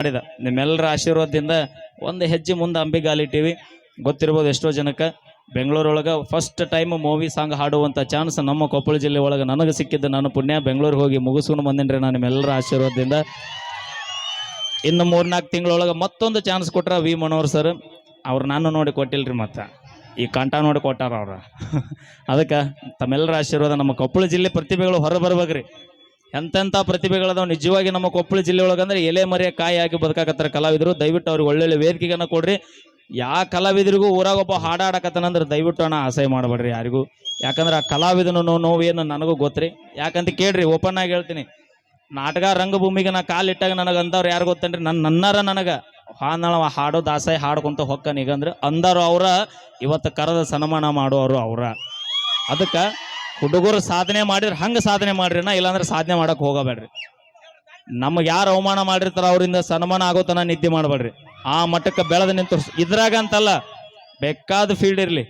ಮಾಡಿದ. ನಿಮ್ಮೆಲ್ಲರ ಆಶೀರ್ವಾದದಿಂದ ಒಂದು ಹೆಜ್ಜೆ ಮುಂದೆ ಅಂಬಿಗಾಲಿಟ್ಟಿವಿ ಗೊತ್ತಿರ್ಬೋದು ಎಷ್ಟೋ ಜನಕ್ಕೆ. ಬೆಂಗಳೂರೊಳಗೆ ಫಸ್ಟ್ ಟೈಮ್ ಮೂವಿ ಸಾಂಗ್ ಹಾಡುವಂಥ ಚಾನ್ಸ್ ನಮ್ಮ ಕೊಪ್ಪಳ ಜಿಲ್ಲೆ ಒಳಗೆ ನನಗೆ ಸಿಕ್ಕಿದ್ದು ನಾನು ಪುಣ್ಯ. ಬೆಂಗಳೂರಿಗೆ ಹೋಗಿ ಮುಗಿಸ್ಕೊಂಡು ಬಂದಿನ್ರಿ ನಾನು ನಿಮ್ಮೆಲ್ಲರ ಆಶೀರ್ವಾದದಿಂದ. ಇನ್ನು ಮೂರ್ನಾಲ್ಕು ತಿಂಗಳೊಳಗೆ ಮತ್ತೊಂದು ಚಾನ್ಸ್ ಕೊಟ್ರ ವಿ ಮನೋಹರ್ ಸರ್ ಅವ್ರು ನಾನು ನೋಡಿ ಕೊಟ್ಟಿಲ್ರಿ ಮತ್ತೆ. ಈ ಕಂಠ ನೋಡಿ ಕೊಟ್ಟಾರ ಅವ್ರ. ಅದಕ್ಕೆ ತಮ್ಮೆಲ್ಲರ ಆಶೀರ್ವಾದ ನಮ್ಮ ಕೊಪ್ಪಳ ಜಿಲ್ಲೆ ಪ್ರತಿಭೆಗಳು ಹೊರ ಬರ್ಬೇಕ್ರಿ. ಎಂತೆಂಥ ಪ್ರತಿಭೆಗಳದಾವ. ನಿಜವಾಗಿ ನಮ್ಮ ಕೊಪ್ಪಳ ಜಿಲ್ಲೆ ಒಳಗಂದ್ರೆ ಎಲೆ ಮರೆಯ ಕಾಯಿ ಹಾಕಿ ಬದುಕಾಕತ್ತಾರ ಕಲಾವಿದರು. ದಯವಿಟ್ಟು ಅವ್ರಿಗೆ ಒಳ್ಳೊಳ್ಳೆ ವೇದಿಕೆಗನ್ನ ಕೊಡ್ರಿ. ಯಾ ಕಲಾವಿದರಿಗೂ ಊರಾಗ ಒಬ್ಬ ಹಾಡಾಡಕತ್ತನಂದ್ರೆ ದಯವಿಟ್ಟು ಅಣ್ಣ ಆಸೆ ಮಾಡಬೇಡ್ರಿ ಯಾರಿಗೂ. ಯಾಕಂದ್ರೆ ಆ ಕಲಾವಿದನ ನೋವು ಏನು ನನಗೂ ಗೊತ್ತ್ರಿ. ಯಾಕಂತ ಕೇಳ್ರಿ, ಓಪನ್ ಆಗಿ ಹೇಳ್ತೀನಿ. ನಾಟಕ ರಂಗಭೂಮಿಗೆ ನಾ ಕಾಲಿಟ್ಟಾಗ ನನಗೆ ಅಂದವ್ರು ಯಾರು ಗೊತ್ತೇನ್ರಿ? ನನ್ನ ನನ್ನಾರ ನನಗೆ. ಹಾನಳ ಹಾಡೋ ದಾಸಾಯಿ ಹಾಡ್ಕೊಂತ ಹೊಕ್ಕನೀಗಂದ್ರೆ ಅಂದ್ರೆ ಅವ್ರ. ಇವತ್ತು ಕರೆದ ಸನ್ಮಾನ ಮಾಡೋರು ಅವ್ರ. ಅದಕ್ಕೆ ಹುಡುಗರು ಸಾಧನೆ ಮಾಡಿದ್ರೆ ಹಂಗೆ ಸಾಧನೆ ಮಾಡ್ರಿ ನಾ ಇಲ್ಲಾಂದ್ರೆ ಸಾಧನೆ ಮಾಡಕ್ ಹೋಗಬೇಡ್ರಿ. ನಮ್ಗೆ ಯಾರು ಅವಮಾನ ಮಾಡಿರ್ತಾರ ಅವರಿಂದ ಸನ್ಮಾನ ಆಗೋ ತನ ನಿದ್ದೆ ಮಾಡಬೇಡ್ರಿ. ಆ ಮಟ್ಟಕ್ಕೆ ಬೆಳೆದ ನಿಂತು ಇದ್ರಾಗ ಅಂತಲ್ಲ ಬೇಕಾದ ಫೀಲ್ಡ್ ಇರಲಿ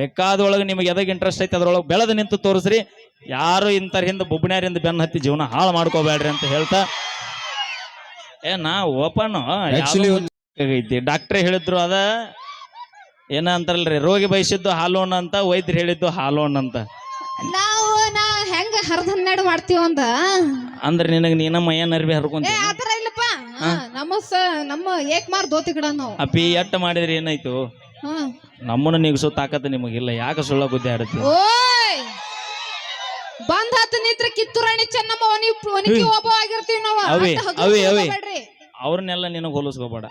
ಬೇಕಾದ ಒಳಗೆ ನಿಮಗೆ ಎದಾಗ ಇಂಟ್ರೆಸ್ಟ್ ಐತೆ ಅದ್ರೊಳಗೆ ಬೆಳೆದು ನಿಂತು ತೋರಿಸ್ರಿ. ಯಾರು ಇಂಥರ ಹಿಂದೆ ಬುಬ್ಣ್ಯಾರಿಂದ ಬೆನ್ನ ಹತ್ತಿ ಜೀವನ ಹಾಳು ಮಾಡ್ಕೋಬೇಡ್ರಿ ಅಂತ ಹೇಳ್ತಾ. ಏ ನಾ ಓಪನ್ ಐತಿ. ಡಾಕ್ಟ್ರೇ ಹೇಳಿದ್ರು ಅದ ಏನ ಅಂತಾರಲ್ರಿ ರೋಗಿ ಬಯಸಿದ್ದು ಹಾಲೋಣ ಅಂತ ವೈದ್ಯರು ಹೇಳಿದ್ದು ಹಾಲೋಣ ಅಂತ. ನಾವು ನಾ ಹೆಂಗ ಹರ್ದ ಹನ್ನೆರಡು ಮಾಡ್ತೀವ ಅಂದ? ಅಂದ್ರೆ ನಿನಗೆ ನೀನ ಮೈಯ ನರ್ವಿ ಏ ಹರ್ಕೊಂತ ಆತರ ಇಲ್ಲಪ್ಪ. ಹಾ, ನಮ್ಮ ಸ ನಮ್ಮ ಏಕ್ಮಾರ್ ದೋತಿ ಗಿಡ ನಾವು. ಅಪ್ಪಿ ಎಟ್ಟ ಮಾಡಿದ್ರೆ ಏನಾಯ್ತು? ಹಾ. ನಮ್ಮನ್ನ ನಿಗ್ಸೋ ತಾಕತ್ತು ನಿಮಗಿಲ್ಲ. ಯಾಕ ಸುಳ್ಳ ಗುದ್ದೆ ಆಡುತ್ತೆ? ಓಯ್! ಬಂದ್ ಹತ್ತು ನಿತ್ರ ಕಿತ್ತೂರಾಣಿ ಚೆನ್ನಮ್ಮ ಒನಿ ಒನಿಕಿ ಒಬ್ಬ ಆಗಿರ್ತೀವಿ ನಾವು. ಅವಿ, ಅವಿ. ಅವ್ರನ್ನೆಲ್ಲ ನಿನಗೆ ಹೋಲಿಸ್ಕೋಬೇಡ.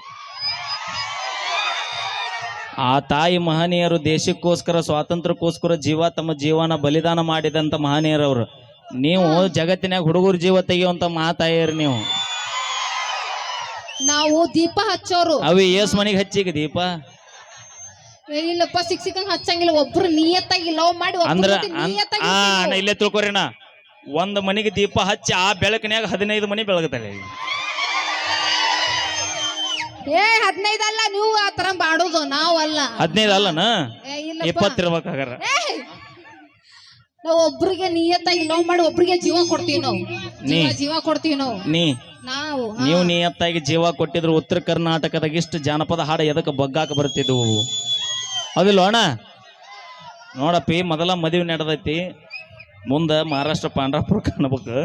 ಆ ತಾಯಿ ಮಹನೀಯರು ದೇಶಕ್ಕೋಸ್ಕರ ಸ್ವಾತಂತ್ರ್ಯಕ್ಕೋಸ್ಕರ ಜೀವ ತಮ್ಮ ಜೀವನ ಬಲಿದಾನ ಮಾಡಿದಂತ ಮಹನೀಯರವರು. ನೀವು ಜಗತ್ತಿನಾಗ ಹುಡುಗರ ಜೀವ ತೆಗೆಯುವಂತ ಮಾತಾಯರು ನೀವು. ನಾವು ದೀಪ ಹಚ್ಚೋರು. ಅವಿ ಏಸ್ ಮನೆಗೆ ಹಚ್ಚಿಗ ದೀಪ? ಇಲ್ಲಪ್ಪ ಹಚ್ಚಂಗಿಲ್ಲ. ಒಬ್ರು ನಿಯತ್ತಾಗಿ ಲವ್ ಮಾಡಿ ಅಂದ್ರ ಆ ಇಲ್ಲೇ ತಿಳ್ಕೊರಿನ ಒಂದ್ ಮನೆಗೆ ದೀಪ ಹಚ್ಚಿ ಆ ಬೆಳಕಿನ್ಯಾಗ ಹದಿನೈದು ಮನೆ ಬೆಳಗತ್ತಲ್ಲ ಏ ಹದಿನೈದಲ್ಲ ನೀವು ಆ ತರ ಮಾಡೋದು ನಾವಲ್ಲ. ಹದಿನೈದು ಅಲ್ಲನ ಏ, ಇಪ್ಪತ್ತಿರ್ಬೇಕಾಗಾರ ನಾವು ಒಬ್ರಿಗೆ ನಿಯತ್ತಾಗಿ ಲವ್ ಮಾಡಿ ಒಬ್ರಿಗೆ ಜೀವ ಕೊಡ್ತೀವಿ ನಾವು. ಜೀವ ಜೀವ ಕೊಡ್ತೀವಿ ನಾವು. ನೀ. ನಾವು ಹಾ. ನೀವು ನಿಯತ್ತಾಗಿ ಜೀವ ಕೊಟ್ಟಿದ್ರು ಉತ್ತರ ಕರ್ನಾಟಕದಾಗ ಇಷ್ಟು ಜಾನಪದ ಹಾಡು ಎದಕ್ಕೆ ಬಗ್ಗಾಕ ಬರ್ತಿದ್ವು? ಅದಿಲ್ಲ ಅಣ್ಣ? ನೋಡಪ್ಪಿ ಮೊದಲ ಮದುವೆ ನಡೆದೈತಿ. ಮುಂದೆ ಮಹಾರಾಷ್ಟ್ರ ಪಾಂಡ್ರಾಪುರ ಕಾಣ್ಬೇಕು.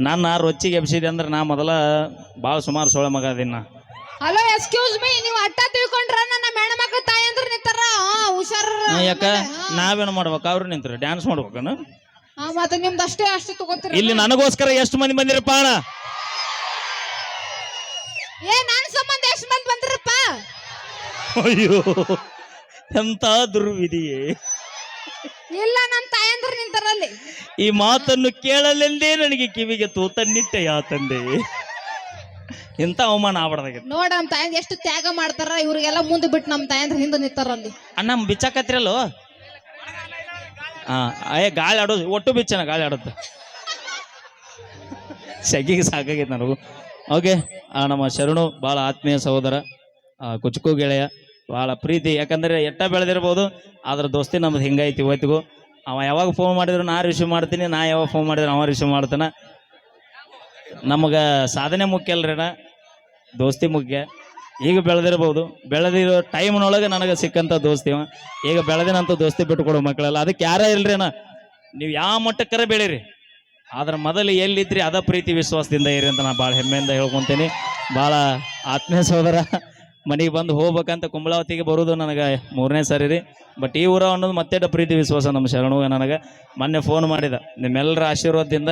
ನಾನು ಆ ರೊಚ್ಚಿಗೆ ಎಬ್ಸಿದೆ ಅಂದ್ರೆ ನಾ ಮೊದಲ ಭಾಳ ಸುಮಾರು ಸೊಳೆ ಮಗ ಅದೀನಿ ನಾ. ಹಲೋ ಎಕ್ಸ್ಕ್ಯೂಸ್ ಮೀ ನೀವು ಅಟ್ಟ ತಿಳ್ಕೊಂಡ್ರ ನನ್ನ ಮೇಡಮ್ ಮಕ್ಳ ತಾಯಿ ಅಂದ್ರೆ ನಿಂತಾರ? ಹುಷಾರ ಯಾಕ? ನಾವೇನು ಮಾಡ್ಬೇಕು? ಅವ್ರು ನಿಂತ್ರು ಡ್ಯಾನ್ಸ್ ಮಾಡ್ಬೇಕನ? ಮತ್ತೆ ನಿಮ್ದು ಅಷ್ಟೇ ಅಷ್ಟು ತಗೋತೀರ ಇಲ್ಲಿ ನನಗೋಸ್ಕರ ಎಷ್ಟು ಮಂದಿ ಬಂದಿರಪ್ಪ? ಅಣ್ಣ ಏ ನನ್ನ ಸಂಬಂಧ ಎಷ್ಟು ಮಂದಿ ಬಂದಿರಪ್ಪ? ಅಯ್ಯೋ ಎಂತ ದುರ್ವಿಧಿಯೇ ಇಲ್ಲ ನನ್ನ ತಾಯಿ ಅಂದ್ರೆ ನಿಂತಾರಲ್ಲಿ. ಈ ಮಾತನ್ನು ಕೇಳಲೆಂದೇ ನನಗೆ ಕಿವಿಗೆ ತೂತನ್ನಿಟ್ಟೆಯ ತಂದೆ? ಇಂಥ ಅವಮಾನ ಆಗ್ಬಾರ್ದಾಗಿತ್ತು ನೋಡ ನಮ್ಮ ತಾಯಂದ್ರ ಎಷ್ಟು ತ್ಯಾಗ ಮಾಡ್ತಾರ ಇವ್ರಿಗೆಲ್ಲ ಮುಂದೆ ಬಿಟ್ಟು ನಮ್ಮ ತಾಯಂದ್ರ ಹಿಂದೆ ಹಿಂದೆ ನಿಂತಾರಲ್ಲಿ ಅಣ್ಣ ಬಿಚ್ಚಾಕತ್ರಿಲ್ಲೋ ಹಾ ಅಯ್ಯ ಗಾಳಿ ಆಡೋದು ಒಟ್ಟು ಬಿಚ್ಚನ ಗಾಳಿ ಆಡುತ್ತೆ ಸೆಗಿಗೆ ಸಾಕಾಗೈತೆ ನನಗೂ. ಓಕೆ ನಮ್ಮ ಶರಣು ಭಾಳ ಆತ್ಮೀಯ ಸಹೋದರ ಆ, ಕುಚುಕು ಗೆಳೆಯ ಭಾಳ ಪ್ರೀತಿ. ಯಾಕಂದ್ರೆ ಎಟ್ಟ ಬೆಳೆದಿರ್ಬೋದು ಆದ್ರ ದೋಸ್ತಿ ನಮ್ದು ಹಿಂಗೈತಿ ಇವತ್ತಿಗೂ ಅವ ಯಾವಾಗ ಫೋನ್ ಮಾಡಿದ್ರು ನಾ ರಿಸೀವ್ ಮಾಡ್ತೀನಿ ನಾ ಯಾವಾಗ ಫೋನ್ ಮಾಡಿದ್ರು ಅವ ರಿಸೀವ್ ಮಾಡ್ತಾನ. ನಮಗೆ ಸಾಧನೆ ಮುಖ್ಯ ಅಲ್ರಿನ ದೋಸ್ತಿ ಮುಖ್ಯ. ಈಗ ಬೆಳೆದಿರ್ಬೋದು. ಬೆಳೆದಿರೋ ಟೈಮ್ನೊಳಗೆ ನನಗೆ ಸಿಕ್ಕಂಥ ದೋಸ್ತಿ. ಈಗ ಬೆಳೆದಿನಂತ ದೋಸ್ತಿ ಬಿಟ್ಟುಕೊಡೋ ಮಕ್ಕಳೆಲ್ಲ. ಅದಕ್ಕೆ ಯಾರೇ ಇಲ್ರಿ ಅಣ್ಣ ನೀವು ಯಾವ ಮಟ್ಟಕ್ಕರ ಬೆಳೀರಿ? ಆದ್ರೆ ಮೊದಲು ಎಲ್ಲಿದ್ರಿ? ಅದ ಪ್ರೀತಿ ವಿಶ್ವಾಸದಿಂದ ಇರಿ ಅಂತ ನಾನು ಭಾಳ ಹೆಮ್ಮೆಯಿಂದ ಹೇಳ್ಕೊತೀನಿ. ಭಾಳ ಆತ್ಮೀಯ ಸೋದರ. ಮನೆಗೆ ಬಂದು ಹೋಗ್ಬೇಕಂತ ಕುಂಬಳಾವತಿಗೆ ಬರೋದು ನನಗೆ ಮೂರನೇ ಸರಿ ರೀ. ಬಟ್ ಈ ಊರ ಅನ್ನೋದು ಮತ್ತೆ ಪ್ರೀತಿ ವಿಶ್ವಾಸ ನಮ್ಮ ಶರಣು ನನಗೆ. ಮೊನ್ನೆ ಫೋನ್ ಮಾಡಿದ. ನಿಮ್ಮೆಲ್ಲರ ಆಶೀರ್ವಾದದಿಂದ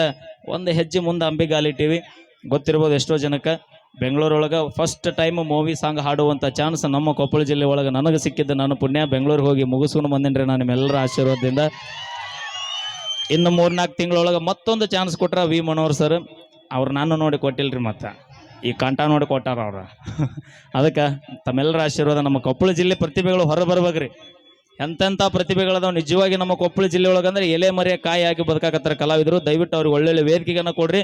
ಒಂದು ಹೆಜ್ಜೆ ಮುಂದೆ ಅಂಬಿಗಾಲಿಟ್ಟಿವಿ. ಗೊತ್ತಿರ್ಬೋದು ಎಷ್ಟೋ ಜನಕ್ಕೆ. ಬೆಂಗಳೂರೊಳಗೆ ಫಸ್ಟ್ ಟೈಮ್ ಮೂವಿ ಸಾಂಗ್ ಹಾಡುವಂಥ ಚಾನ್ಸ್ ನಮ್ಮ ಕೊಪ್ಪಳ ಜಿಲ್ಲೆ ಒಳಗೆ ನನಗೆ ಸಿಕ್ಕಿದ್ದು ನಾನು ಪುಣ್ಯ. ಬೆಂಗಳೂರಿಗೆ ಹೋಗಿ ಮುಗಿಸ್ಕೊಂಡು ಬಂದಿನ್ರಿ ನಾನು ನಿಮ್ಮೆಲ್ಲರ ಆಶೀರ್ವಾದದಿಂದ. ಇನ್ನು ಮೂರ್ನಾಲ್ಕು ತಿಂಗಳೊಳಗೆ ಮತ್ತೊಂದು ಚಾನ್ಸ್ ಕೊಟ್ರ ವಿ ಮನೋಹರ್ ಸರ್ ಅವ್ರು ನಾನು ನೋಡಿ ಕೊಟ್ಟಿಲ್ರಿ ಮತ್ತೆ. ಈ ಕಂಠ ನೋಡಿ ಕೊಟ್ಟಾರ ಅವ್ರು. ಅದಕ್ಕೆ ತಮ್ಮೆಲ್ಲರ ಆಶೀರ್ವಾದ ನಮ್ಮ ಕೊಪ್ಪಳ ಜಿಲ್ಲೆ ಪ್ರತಿಭೆಗಳು ಹೊರ ಬರ್ಬೇಕ್ರಿ. ಎಂತೆಂಥ ಪ್ರತಿಭೆಗಳದಾವ ನಿಜವಾಗಿ ನಮ್ಮ ಕೊಪ್ಪಳ ಜಿಲ್ಲೆ ಒಳಗಂದ್ರೆ ಎಲೆ ಮರೆಯ ಕಾಯಿ ಹಾಕಿ ಬದುಕಾಕತ್ತಾರ ಕಲಾವಿದರು. ದಯವಿಟ್ಟು ಅವ್ರಿಗೆ ಒಳ್ಳೊಳ್ಳೆ ವೇದಿಕೆಗನ್ನ ಕೊಡ್ರಿ.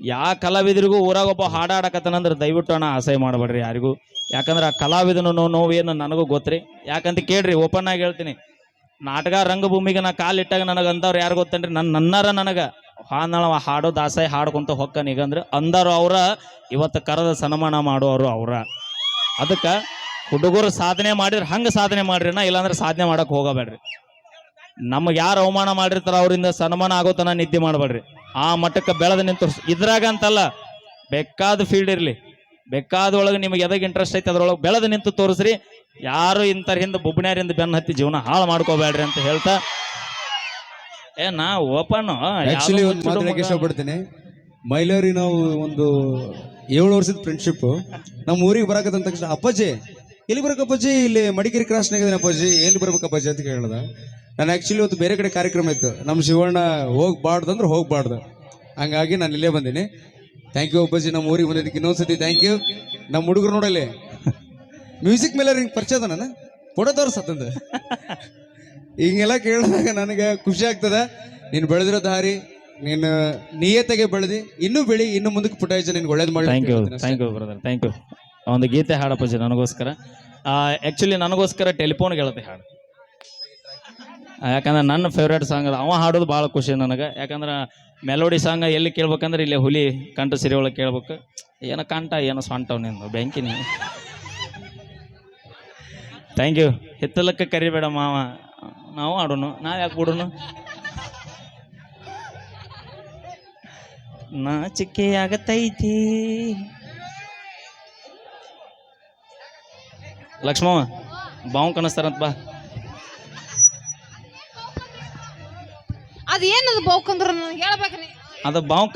ಯಾ ಕಲಾವಿದರಿಗೂ ಊರಾಗ ಒಬ್ಬ ಹಾಡಾಡಕತ್ತನಂದ್ರೆ ದಯವಿಟ್ಟು ಅಣ್ಣ ಆಸೆ ಮಾಡಬೇಡ್ರಿ ಯಾರಿಗೂ. ಯಾಕಂದ್ರೆ ಆ ಕಲಾವಿದನ ನೋವು ಏನು ನನಗೂ ಗೊತ್ತ್ರಿ. ಯಾಕಂತ ಕೇಳ್ರಿ, ಓಪನ್ ಆಗಿ ಹೇಳ್ತೀನಿ. ನಾಟಕ ರಂಗಭೂಮಿಗೆ ನಾ ಕಾಲಿಟ್ಟಾಗ ನನಗೆ ಅಂದವ್ರು ಯಾರು ಗೊತ್ತೇನ್ರಿ? ನನ್ನ ನನ್ನಾರ ನನಗೆ. ಹಾನಾಳ ಹಾಡೋ ದಾಸಾಯಿ ಹಾಡ್ಕೊಂತ ಹೊಕ್ಕನೀಗಂದ್ರೆ ಅಂದ್ರೆ ಅವ್ರ, ಇವತ್ತು ಕರೆದ ಸನ್ಮಾನ ಮಾಡೋರು ಅವ್ರ. ಅದಕ್ಕೆ ಹುಡುಗರು ಸಾಧನೆ ಮಾಡಿದ್ರೆ ಹಂಗೆ ಸಾಧನೆ ಮಾಡ್ರಿ ನಾ ಇಲ್ಲಾಂದ್ರೆ ಸಾಧನೆ ಮಾಡಕ್ ಹೋಗಬೇಡ್ರಿ. ನಮಗೆ ಯಾರು ಅವಮಾನ ಮಾಡಿರ್ತಾರ ಅವರಿಂದ ಸನ್ಮಾನ ಆಗೋ ತನ ನಿದ್ದೆ ಮಾಡಬೇಡ್ರಿ. ಆ ಮಟ್ಟಕ್ಕೆ ಬೆಳೆದ ನಿಂತು ಇದ್ರಾಗ ಅಂತಲ್ಲ ಬೇಕಾದ ಫೀಲ್ಡ್ ಇರಲಿ ಬೇಕಾದ ಒಳಗೆ ನಿಮಗೆ ಎದಾಗ ಇಂಟ್ರೆಸ್ಟ್ ಐತೆ ಅದ್ರೊಳಗೆ ಬೆಳೆದ ನಿಂತು ತೋರಿಸ್ರಿ. ಯಾರು ಇಂಥರ ಹಿಂದೆ ಬುಬ್ಬ್ನ್ಯಾರಿಂದ ಬೆನ್ನ ಹತ್ತಿ ಜೀವನ ಹಾಳು ಮಾಡ್ಕೋಬೇಡ್ರಿ ಅಂತ ಹೇಳ್ತಾ. ಏ ನಾ ಓಪನ್ ಆಕ್ಚುಲಿ ಒಂದು ಮಾತಾಡಕ್ಕೆ ಇಷ್ಟಪಡ್ತೀನಿ ಮೈಲಾರಿ ನಾವು ಒಂದು ಏಳು ವರ್ಷದ ಫ್ರೆಂಡ್ಶಿಪ್ ನಮ್ಮ ಊರಿಗೆ ಬರಕತ್ತಂದ ತಕ್ಷಣ ಅಪ್ಪಾಜಿ ಎಲ್ಲಿ ಬರಕ ಅಪ್ಪಾಜಿ? ಇಲ್ಲಿ ಮಡಿಕೇರಿ ಕ್ರಾಸ್ನಾಗ ಅಪ್ಪಾಜಿ. ಎಲ್ಲಿ ಬರ್ಬೇಕು ಅಪ್ಪಾಜಿ ಅಂತ ಕೇಳ್ದ. ನಾನು ಆ್ಯಕ್ಚುಲಿ ಇವತ್ತು ಬೇರೆ ಕಡೆ ಕಾರ್ಯಕ್ರಮ ಇತ್ತು. ನಮ್ಮ ಶಿವಣ್ಣ ಹೋಗ್ಬಾರ್ದು ಅಂದ್ರೆ ಹೋಗ್ಬಾರ್ದು. ಹಂಗಾಗಿ ನಾನು ಇಲ್ಲೇ ಬಂದೀನಿ. ಥ್ಯಾಂಕ್ ಯು ಒಬ್ಬಜಿ ನಮ್ಮ ಊರಿಗೆ ಬಂದಿದ್ದಕ್ಕೆ ಇನ್ನೊಂದ್ಸತಿ ಥ್ಯಾಂಕ್ ಯು ನಮ್ಮ ಹುಡುಗರು ನೋಡಲಿ. ಮ್ಯೂಸಿಕ್ ಮೇಲೆ ಹಿಂಗೆ ಪರಿಚಯ ಅದ ನಾನು ಫೋಟೋ ತೋರಿಸತ್ತಂದ ಹಿಂಗೆಲ್ಲ ಕೇಳಿದಾಗ ನನಗೆ ಖುಷಿ ಆಗ್ತದ. ನೀನು ಬೆಳೆದಿರೋ ದಾರಿ ನೀನು ನಿಯತೆಗೆ ಬೆಳೆದಿ. ಇನ್ನೂ ಬೆಳಿ ಇನ್ನು ಮುಂದಕ್ಕೆ ಪುಟಾಯಿಸ ನಿನ್ಗೆ ಒಳ್ಳೇದು ಮಾಡಿ thank you thank you brother thank you ಒಂದು ಗೀತೆ ಹಾಡಪ್ಪಾಜಿ ನನಗೋಸ್ಕರ. ಆ್ಯಕ್ಚುಲಿ ನನಗೋಸ್ಕರ ಟೆಲಿಫೋನ್ ಗೆಳತಿ ಹಾಡು. ಯಾಕಂದ್ರೆ ನನ್ನ ಫೇವ್ರೇಟ್ ಸಾಂಗ್ ಅದ. ಅವ ಹಾಡೋದು ಭಾಳ ಖುಷಿ ನನಗೆ. ಯಾಕಂದ್ರೆ ಮೆಲೋಡಿ ಸಾಂಗ್ ಎಲ್ಲಿ ಕೇಳ್ಬೇಕಂದ್ರೆ ಇಲ್ಲಿ ಹುಲಿ ಕಂಠ ಸಿರಿ ಒಳಗೆ ಕೇಳ್ಬೇಕು. ಏನೋ ಕಂಠ, ಏನೋ ನಿಂದು, ಬೆಂಕಿ ನೀನು. ಥ್ಯಾಂಕ್ ಯು ಹಿತ್ತಲಕ್ಕೆ ಕರಿಬೇಡ ಮಾವ. ನಾವು ಆಡೋನು ನಾವು ಯಾಕೆ ಬಿಡೋನು ನಾಚಿಕೆ ಆಗತೈತಿ ಲಕ್ಷ್ಮವ್ವ ಬಾವು ಕನಸ್ತಾರಂತ ಬಾ. ಅದ್ ಏನದು ಬೋಕಂದ್ರ ನನಗೆ ಹೇಳ್ಬೇಕ್ರಿ. ಅದು ಬಾವು